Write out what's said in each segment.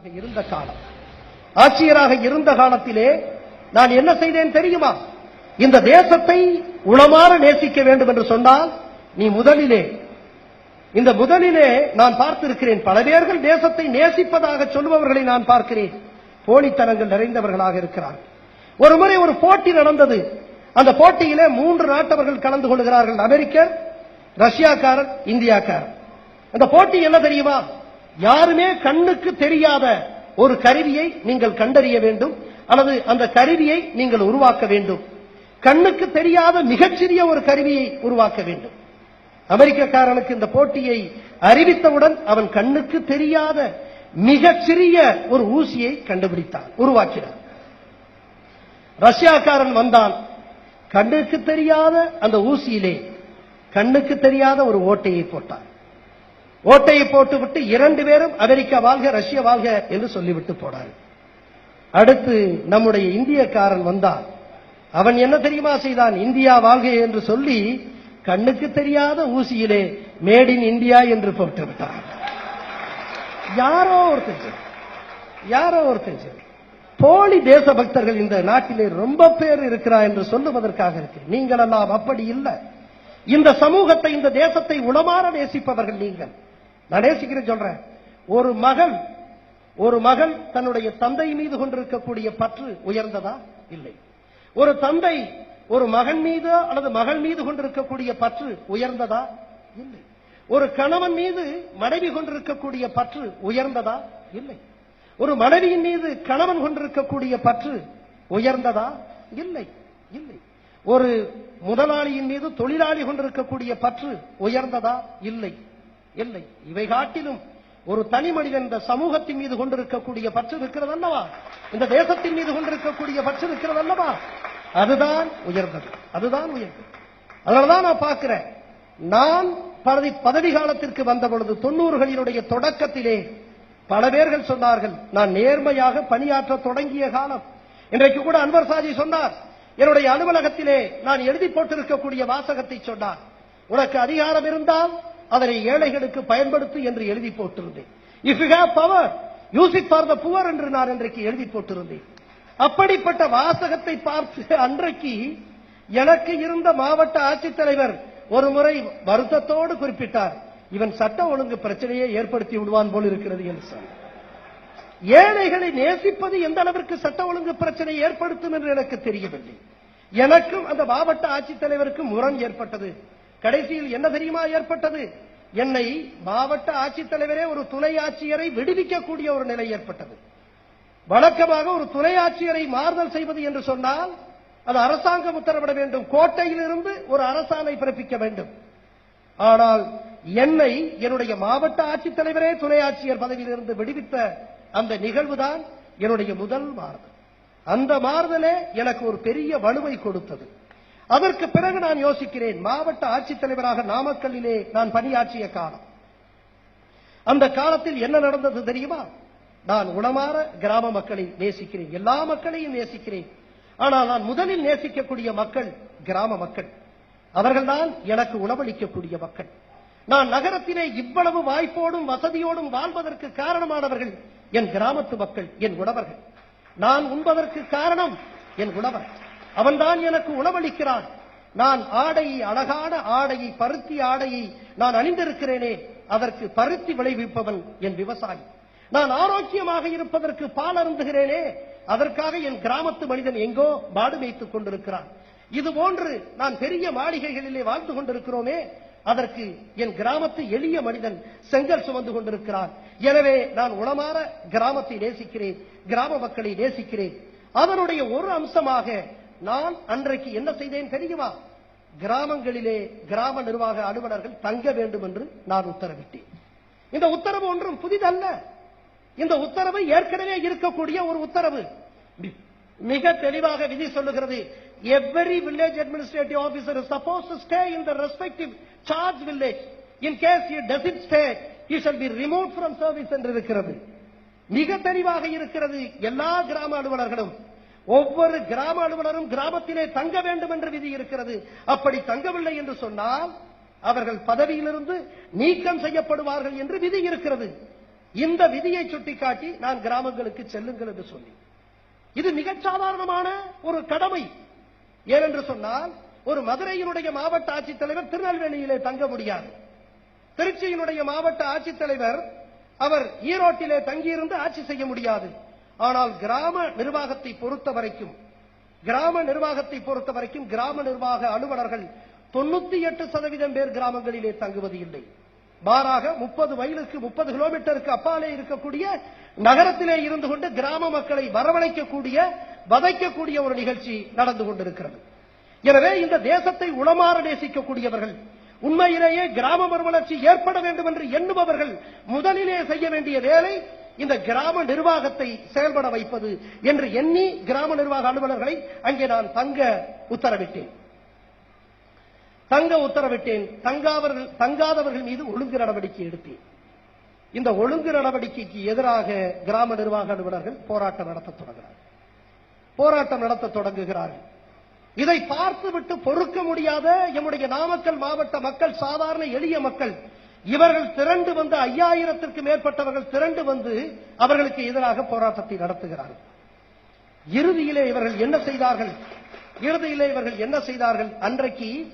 இருந்த காலம். ஆட்சியராக இருந்த காலத்திலே நான் என்ன செய்தேன் தெரியுமா? இந்த தேசத்தை உளமாற நேசிக்க வேண்டும் என்று சொன்னால் நீ முதலிலே இந்த முதலிலே நான் பார்த்திருக்கிறேன். பல பேர்கள் தேசத்தை நேசிப்பதாக சொல்லுபவர்களை நான் பார்க்கிறேன். போலித்தனங்கள் நிறைந்தவர்களாக இருக்கிறார்கள் ஒரு முறை ஒரு போட்டி நடந்தது. அந்த போட்டியிலே மூன்று நாட்டவர்கள் கலந்து கொள்கிறார்கள். அமெரிக்கர் ரஷ்யாக்காரர் இந்தியாக்காரர். அந்த போட்டி என்ன தெரியுமா? யாருமே கண்ணுக்கு தெரியாத ஒரு கருவியை நீங்கள் கண்டறிய வேண்டும் அல்லது அந்த கருவியை நீங்கள் உருவாக்க வேண்டும். கண்ணுக்கு தெரியாத மிகச்சிறிய ஒரு கருவியை உருவாக்க வேண்டும். அமெரிக்கக்காரனுக்கு இந்த போட்டியை அறிவித்தவுடன் அவன் கண்ணுக்கு தெரியாத மிகச்சிறிய ஒரு ஊசியை கண்டுபிடித்தான் உருவாக்கினான். ரஷ்யாக்காரன் வந்தான். கண்ணுக்கு தெரியாத அந்த ஊசியிலே கண்ணுக்கு தெரியாத ஒரு ஓட்டையை போட்டான். ஓட்டையை போட்டுவிட்டு இரண்டு பேரும் அமெரிக்கா வாழ்க ரஷ்யா வாழ்க என்று சொல்லிவிட்டு போனார். அடுத்து நம்முடைய இந்தியக்காரன் வந்தான். அவன் என்ன தெரியுமா செய்தான்? இந்தியா வாழ்க என்று சொல்லி கண்ணுக்கு தெரியாத ஊசியிலே மேட் இன் இந்தியா என்று போட்டு விட்டான். யாரோ ஒருத்தன் யாரோ ஒருத்தன் சரி. போலி தேசபக்தர்கள் இந்த நாட்டிலே ரொம்ப பேர் இருக்கிறார் என்று சொல்லுவதற்காக இருக்கு. நீங்கள் எல்லாம் அப்படி இல்லை. இந்த சமூகத்தை இந்த தேசத்தை உளமாற நேசிப்பவர்கள் நீங்கள். நான் நேசிக்கிறேன் சொல்றேன். ஒரு மகள் ஒரு மகள் தன்னுடைய தந்தை மீது கொண்டிருக்கக்கூடிய பற்று உயர்ந்ததா? இல்லை. ஒரு தந்தை ஒரு மகன் மீது அல்லது மகள் மீது கொண்டிருக்கக்கூடிய பற்று உயர்ந்ததா? இல்லை. ஒரு கணவன் மீது மனைவி கொண்டிருக்கக்கூடிய பற்று உயர்ந்ததா? இல்லை. ஒரு மனைவியின் மீது கணவன் கொண்டிருக்கக்கூடிய பற்று உயர்ந்ததா? இல்லை. இல்லை. ஒரு முதலாளியின் மீது தொழிலாளி கொண்டிருக்கக்கூடிய பற்று உயர்ந்ததா? இல்லை. இல்லை. இவை காட்டிலும் ஒரு தனி மனிதன் இந்த சமூகத்தின் மீது கொண்டிருக்கக்கூடிய பற்று இருக்கிறது அல்லவா இந்த தேசத்தின் மீது கொண்டிருக்கக்கூடிய பற்று இருக்கிறது அல்லவா அதுதான் உயர்ந்தது. அதுதான் உயர்ந்தது. அதனாலதான் நான் பார்க்கிறேன். நான் பதவி பதவி காலத்திற்கு வந்த பொழுது தொண்ணூறுகளினுடைய தொடக்கத்திலே பல பேர்கள் சொன்னார்கள் நான் நேர்மையாக பணியாற்ற தொடங்கிய காலம். இன்றைக்கு கூட அன்வர் சாஜி சொன்னார் என்னுடைய அலுவலகத்திலே நான் எழுதி போட்டிருக்கக்கூடிய வாசகத்தை சொன்னார். உனக்கு அதிகாரம் இருந்தால் அதனை ஏழைகளுக்கு பயன்படுத்து என்று எழுதி போட்டிருந்தேன். If you have power use it for the poor என்று நான் இன்றைக்கு எழுதி போட்டிருந்தேன். அப்படிப்பட்ட வாசகத்தை பார்த்து அன்றைக்கு எனக்கு இருந்த மாவட்ட ஆட்சித்தலைவர் ஒரு முறை வருத்தத்தோடு குறிப்பிட்டார் இவன் சட்ட ஒழுங்கு பிரச்சனையை ஏற்படுத்தி விடுவான் போல் இருக்கிறது என்று சொன்னார். ஏழைகளை நேசிப்பது எந்த அளவிற்கு சட்ட ஒழுங்கு பிரச்சனை ஏற்படுத்தும் என்று எனக்கு தெரியவில்லை. எனக்கும் அந்த மாவட்ட ஆட்சித்தலைவருக்கும் முரண் ஏற்பட்டது. கடைசியில் என்ன தெரியுமா ஏற்பட்டது? என்னை மாவட்ட ஆட்சித்தலைவரே ஒரு துணை ஆட்சியரை விடுவிக்கக்கூடிய ஒரு நிலை ஏற்பட்டது. வழக்கமாக ஒரு துணை ஆட்சியரை மாறுதல் செய்வது என்று சொன்னால் அது அரசாங்கம் உத்தரவிட வேண்டும். கோட்டையிலிருந்து ஒரு அரசாணை பிறப்பிக்க வேண்டும். ஆனால் என்னை என்னுடைய மாவட்ட ஆட்சித்தலைவரே துணை ஆட்சியர் பதவியிலிருந்து விடுவித்த அந்த நிகழ்வுதான் என்னுடைய முதல் மாறுதல். அந்த மாறுதலே எனக்கு ஒரு பெரிய வலுவை கொடுத்தது. அதற்கு பிறகு நான் யோசிக்கிறேன் மாவட்ட ஆட்சித்தலைவராக நாமக்கல்லிலே நான் பணியாற்றிய காலம். அந்த காலத்தில் என்ன நடந்தது தெரியுமா? நான் உளமாற கிராம மக்களை நேசிக்கிறேன் எல்லா மக்களையும் நேசிக்கிறேன். ஆனால் நான் முதலில் நேசிக்கக்கூடிய மக்கள் கிராம மக்கள். அவர்கள்தான் எனக்கு உணவளிக்கக்கூடிய மக்கள். நான் நகரத்திலே இவ்வளவு வாய்ப்போடும் வசதியோடும் வாழ்வதற்கு காரணமானவர்கள் என் கிராமத்து மக்கள் என் உணவர்கள் நான் உண்பதற்கு காரணம் என் உணவர் அவன்தான் எனக்கு உணவளிக்கிறான். நான் ஆடையை அழகான ஆடையை பருத்தி ஆடையை நான் அணிந்திருக்கிறேனே அதற்கு பருத்தி விளைவிப்பவன் என் விவசாயி. நான் ஆரோக்கியமாக இருப்பதற்கு பால் அருந்துகிறேனே அதற்காக என் கிராமத்து மனிதன் எங்கோ மாடு வைத்துக் கொண்டிருக்கிறான். இது போன்று நான் பெரிய மாளிகைகளிலே வாழ்ந்து கொண்டிருக்கிறோமே அதற்கு என் கிராமத்து எளிய மனிதன் செங்கல் சுமந்து கொண்டிருக்கிறான். எனவே நான் உளமாற கிராமத்தை நேசிக்கிறேன் கிராம மக்களை நேசிக்கிறேன். அதனுடைய ஒரு அம்சமாக நான் அன்றைக்கு என்ன செய்தேன் தெரியுமா? கிராமங்களிலே கிராம நிர்வாக அலுவலர்கள் தங்க வேண்டும் என்று நான் உத்தரவிட்டேன். இந்த உத்தரவு ஒன்றும் புதிதல்ல. இந்த உத்தரவு ஏற்கனவே இருக்கக்கூடிய ஒரு உத்தரவு. மிக தெளிவாக விதி சொல்லுகிறது. Every village administrative officer suppose to stay in the respective charge village in case you doesn't stay you shall be remove from service என்று இருக்கிறது மிக தெளிவாக இருக்கிறது. எல்லா கிராம அலுவலர்களும் ஒவ்வொரு கிராம அலுவலரும் கிராமத்திலே தங்க வேண்டும் என்ற விதி இருக்கிறது. அப்படி தங்கவில்லை என்று சொன்னால் அவர்கள் பதவியிலிருந்து நீக்கம் செய்யப்படுவார்கள் என்று விதி இருக்கிறது. இந்த விதியை சுட்டிக்காட்டி நான் கிராமங்களுக்கு செல்லுங்கள் என்று சொல்லி இது மிகச் சாதாரணமான ஒரு கடமை. ஏனென்று சொன்னால் ஒரு மதுரையினுடைய மாவட்ட ஆட்சித்தலைவர் திருநெல்வேலியிலே தங்க முடியாது. திருச்சியினுடைய மாவட்ட ஆட்சித்தலைவர் அவர் ஈரோட்டிலே தங்கியிருந்து ஆட்சி செய்ய முடியாது. ஆனால் கிராம நிர்வாகத்தை பொறுத்த வரைக்கும் கிராம நிர்வாகத்தை பொறுத்த வரைக்கும் கிராம நிர்வாக அலுவலர்கள் தொண்ணூத்தி எட்டு சதவீதம் பேர் கிராமங்களிலே தங்குவது இல்லை. மாறாக முப்பது மைலுக்கு முப்பது கிலோமீட்டருக்கு அப்பாலே இருக்கக்கூடிய நகரத்திலே இருந்து கொண்டு கிராம மக்களை வரவழைக்கக்கூடிய வதைக்கக்கூடிய ஒரு நிகழ்ச்சி நடந்து கொண்டிருக்கிறது. எனவே இந்த தேசத்தை உளமாற நேசிக்கக்கூடியவர்கள் உண்மையிலேயே கிராம மறுமலர்ச்சி ஏற்பட வேண்டும் என்று எண்ணுபவர்கள் முதலிலே செய்ய வேண்டிய வேலை இந்த கிராம நிர்வாகத்தை செயல்பட வைப்பது என்று எண்ணி கிராம நிர்வாக அலுவலர்களை அங்கே நான் தங்க உத்தரவிட்டேன். தங்க உத்தரவிட்டேன். தங்காவர்கள் தங்காதவர்கள் மீது ஒழுங்கு நடவடிக்கை எடுத்தேன். இந்த ஒழுங்கு நடவடிக்கைக்கு எதிராக கிராம நிர்வாக அலுவலர்கள் போராட்டம் நடத்த தொடங்கினார்கள். போராட்டம் நடத்த தொடங்குகிறார்கள். இதை பார்த்துவிட்டு பொறுக்க முடியாத எம்முடைய நாமக்கல் மாவட்ட மக்கள் சாதாரண எளிய மக்கள் இவர்கள் திரண்டு வந்து ஐயாயிரத்திற்கு மேற்பட்டவர்கள் திரண்டு வந்து அவர்களுக்கு எதிராக போராட்டத்தை நடத்துகிறார்கள். இறுதியிலே இவர்கள் என்ன செய்தார்கள்? இறுதியிலே இவர்கள் என்ன செய்தார்கள்? அன்றைக்கு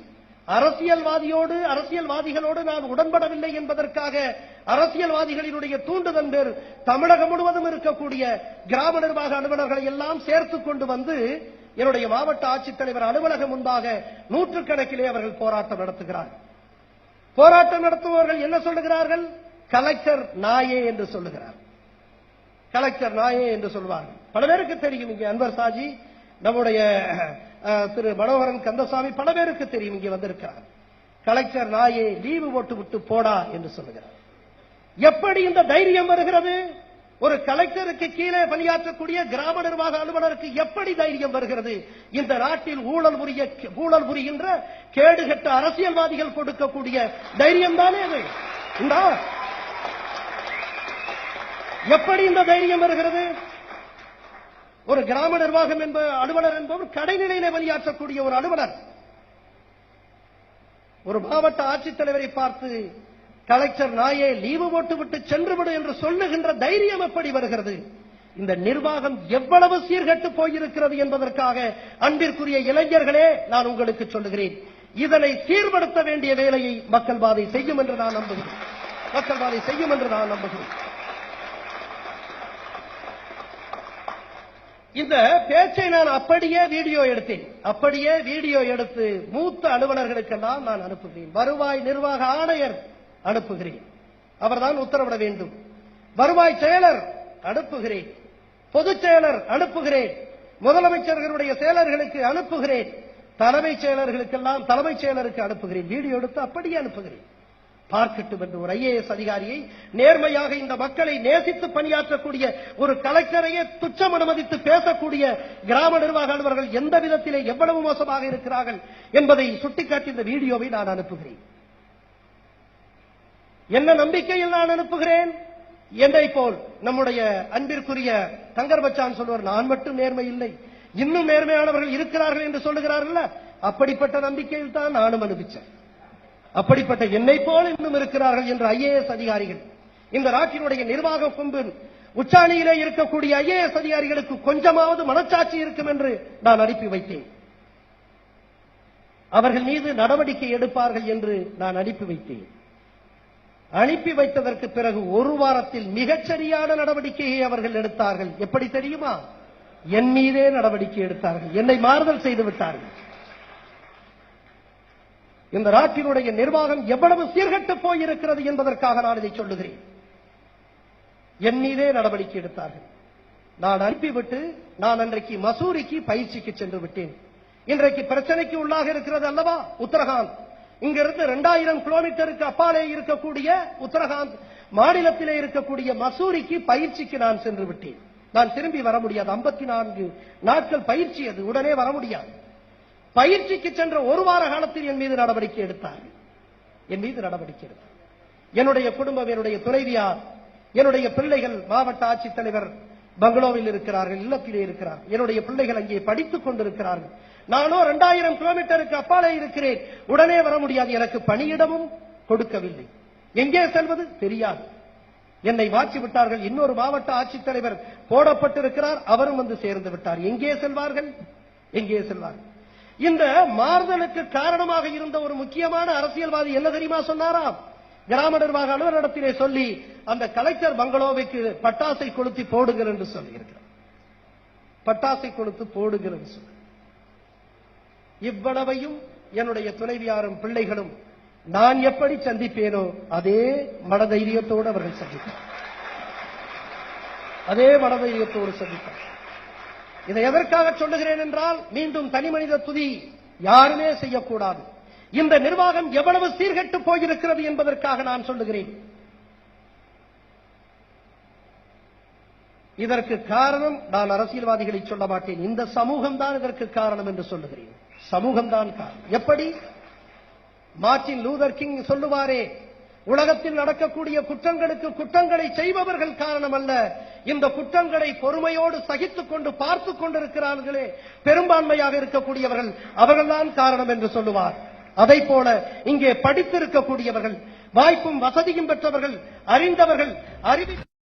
அரசியல்வாதியோடு அரசியல்வாதிகளோடு நான் உடன்படவில்லை என்பதற்காக அரசியல்வாதிகளினுடைய தூண்டுதல் பேர் தமிழகம் முழுவதும் இருக்கக்கூடிய கிராம நிர்வாக அலுவலர்களை எல்லாம் சேர்த்துக் கொண்டு வந்து என்னுடைய மாவட்ட ஆட்சித்தலைவர் அலுவலகம் முன்பாக நூற்றுக்கணக்கிலே அவர்கள் போராட்டம் நடத்துகிறார்கள். போராட்டம் நடத்துபவர்கள் என்ன சொல்லுகிறார்கள்? கலெக்டர் நாயே என்று சொல்லுகிறார். கலெக்டர் நாயே என்று சொல்வார்கள். பல பேருக்கு தெரியும் இங்கே அன்வர் சாஜி நம்முடைய திரு மனோகரன் கந்தசாமி பல பேருக்கு தெரியும் இங்கே வந்திருக்கிறார். கலெக்டர் நாயே லீவு போட்டு விட்டு போடா என்று சொல்லுகிறார். எப்படி இந்த தைரியம் வருகிறது? ஒரு கலெக்டருக்கு கீழே பணியாற்றக்கூடிய கிராம நிர்வாக அலுவலருக்கு எப்படி தைரியம் வருகிறது? இந்த நாட்டில் ஊழல் புரிய ஊழல் புரிகின்ற கேடுகட்ட அரசியல்வாதிகள் கொடுக்கக்கூடிய தைரியம் தானே அது எப்படி இந்த தைரியம் வருகிறது? ஒரு கிராம நிர்வாகம் என்ப அலுவலர் என்பவர் கடைநிலையிலே பணியாற்றக்கூடிய ஒரு அலுவலர். ஒரு மாவட்ட ஆட்சித்தலைவரை பார்த்து கலெக்டர் நாயே லீவு போட்டுவிட்டு சென்றுவிடு என்று சொல்லுகின்ற தைரியம் எப்படி வருகிறது? இந்த நிர்வாகம் எவ்வளவு சீர்கெட்டு போயிருக்கிறது என்பதற்காக அன்பிற்குரிய இளைஞர்களே நான் உங்களுக்கு சொல்லுகிறேன். இதனை சீர்படுத்த வேண்டிய வேலையை மக்கள் பாதை செய்யும் என்று நான் நம்புகிறேன். மக்கள் பாதை செய்யும் என்று நான் நம்புகிறேன். இந்த பேச்சை நான் அப்படியே வீடியோ எடுத்தேன். அப்படியே வீடியோ எடுத்து மூத்த அலுவலர்களுக்கெல்லாம் நான் அனுப்புகிறேன். வருவாய் நிர்வாக ஆணையர் அனுப்புகிறேன். அவர்தான் உத்தரவிட வேண்டும். வருவாய் செயலர் அனுப்புகிறேன். பொதுச் செயலர் அனுப்புகிறேன். முதலமைச்சர்களுடைய செயலர்களுக்கு அனுப்புகிறேன். தலைமைச் செயலர்களுக்கெல்லாம் தலைமைச் செயலருக்கு அனுப்புகிறேன். வீடியோ எடுத்து அப்படியே அனுப்புகிறேன். பார்க்கட்டும் என்று ஒரு ஐஏஎஸ் அதிகாரியை நேர்மையாக இந்த மக்களை நேசித்து பணியாற்றக்கூடிய ஒரு கலெக்டரையே துச்சம் அனுமதித்து பேசக்கூடிய கிராம நிர்வாக அலுவலர்கள் எந்த விதத்திலே எவ்வளவு மோசமாக இருக்கிறார்கள் என்பதை சுட்டிக்காட்டி இந்த வீடியோவை நான் அனுப்புகிறேன். என்ன நம்பிக்கையில் நான் அனுப்புகிறேன்? என்னை போல் நம்முடைய அன்பிற்குரிய தங்கர் பச்சான் சொல்வார் நான் மட்டும் நேர்மை இல்லை. இன்னும் நேர்மையானவர்கள் இருக்கிறார்கள் என்று சொல்லுகிறார்கள் அப்படிப்பட்ட நம்பிக்கையில் தான் நானும் அனுப்பிச்சேன். அப்படிப்பட்ட என்னை போல் இன்னும் இருக்கிறார்கள் என்ற ஐஏஎஸ் அதிகாரிகள். இந்த நாட்டினுடைய நிர்வாக கொம்பு உச்சாணியிலே இருக்கக்கூடிய ஐஏஎஸ் அதிகாரிகளுக்கு கொஞ்சமாவது மனச்சாட்சி இருக்கும் என்று நான் அனுப்பி வைத்தேன். அவர்கள் மீது நடவடிக்கை எடுப்பார்கள் என்று நான் அனுப்பி வைத்தேன். அனுப்பி வைத்ததற்கு பிறகு ஒரு வாரத்தில் மிகச்சரியான நடவடிக்கையை அவர்கள் எடுத்தார்கள். எப்படி தெரியுமா? என் மீதே நடவடிக்கை எடுத்தார்கள். என்னை மாறுதல் செய்து விட்டார்கள். இந்த நாட்டினுடைய நிர்வாகம் எவ்வளவு சீர்கெட்டு போயிருக்கிறது என்பதற்காக நான் இதை சொல்லுகிறேன். என் மீதே நடவடிக்கை எடுத்தார்கள். நான் அனுப்பிவிட்டு நான் அன்றைக்கு மசூரிக்கு பயிற்சிக்கு சென்று விட்டேன். இன்றைக்கு பிரச்சனைக்கு உள்ளாக இருக்கிறது அல்லவா? உத்தரகாண்ட். இங்கிருந்து இரண்டாயிரம் கிலோமீட்டருக்கு அப்பாலே இருக்கக்கூடிய உத்தரகாண்ட் மாநிலத்திலே இருக்கக்கூடிய மசூரிக்கு பயிற்சிக்கு நான் சென்று விட்டேன். நான் திரும்பி வர முடியாது. 54 நான்கு நாட்கள் பயிற்சி அது. உடனே வர முடியாது. பயிற்சிக்கு சென்ற ஒரு வார காலத்தில் என் மீது நடவடிக்கை எடுத்தார். என் மீது நடவடிக்கை எடுத்தார். என்னுடைய குடும்பம் என்னுடைய துணைவியார் என்னுடைய பிள்ளைகள் மாவட்ட ஆட்சித்தலைவர் பங்களோவில் இருக்கிறார்கள் இல்லத்திலே இருக்கிறார் என்னுடைய பிள்ளைகள் அங்கே படித்துக் கொண்டிருக்கிறார்கள். நானும் இரண்டாயிரம் கிலோமீட்டருக்கு அப்பாலே இருக்கிறேன். உடனே வர முடியாது. எனக்கு பணியிடமும் கொடுக்கவில்லை. எங்கே செல்வது? தெரியாது. என்னை மாற்றி விட்டார்கள். இன்னொரு மாவட்ட ஆட்சித்தலைவர் போடப்பட்டிருக்கிறார். அவரும் வந்து சேர்ந்து விட்டார். எங்கே செல்வார்கள்? எங்கே செல்வார்கள்? இந்த மாறுதலுக்கு காரணமாக இருந்த ஒரு முக்கியமான அரசியல்வாதி என்ன தெரியுமா சொன்னாராம் கிராம நிர்வாக அலுவலகத்திலே சொல்லி அந்த கலெக்டர் பங்களோவைக்கு பட்டாசை கொளுத்தி போடுங்கள் என்று சொல்லியிருக்கிறார். பட்டாசை கொளுத்து போடுங்கள் என்று சொல்லி இவ்வளவையும் என்னுடைய துணைவியாரும் பிள்ளைகளும் நான் எப்படி சந்திப்பேனோ அதே மனதைரியத்தோடு அவர்கள் சந்தித்தார் அதே மனதைரியத்தோடு சந்தித்தார் இதை எதற்காக சொல்லுகிறேன் என்றால் மீண்டும் தனி மனித துதி யாருமே செய்யக்கூடாது. இந்த நிர்வாகம் எவ்வளவு சீர்கெட்டு போயிருக்கிறது என்பதற்காக நான் சொல்லுகிறேன். இதற்கு காரணம் நான் அரசியல்வாதிகளை சொல்ல மாட்டேன். இந்த சமூகம் தான் இதற்கு காரணம் என்று சொல்லுகிறேன். சமூகம் தான் காரணம். எப்படி? மார்டின் லூதர் கிங் சொல்லுவாரே உலகத்தில் நடக்கக்கூடிய குற்றங்களுக்கு குற்றங்களை செய்பவர்கள் காரணம் அல்ல இந்த குற்றங்களை பொறுமையோடு சகித்துக் கொண்டு பார்த்துக் கொண்டிருக்கிறார்களே பெரும்பான்மையாக இருக்கக்கூடியவர்கள். அவர்கள்தான் காரணம் என்று சொல்லுவார். அதை போல இங்கே படித்திருக்கக்கூடியவர்கள் வாய்ப்பும் வசதியும் பெற்றவர்கள் அறிந்தவர்கள் அறிவி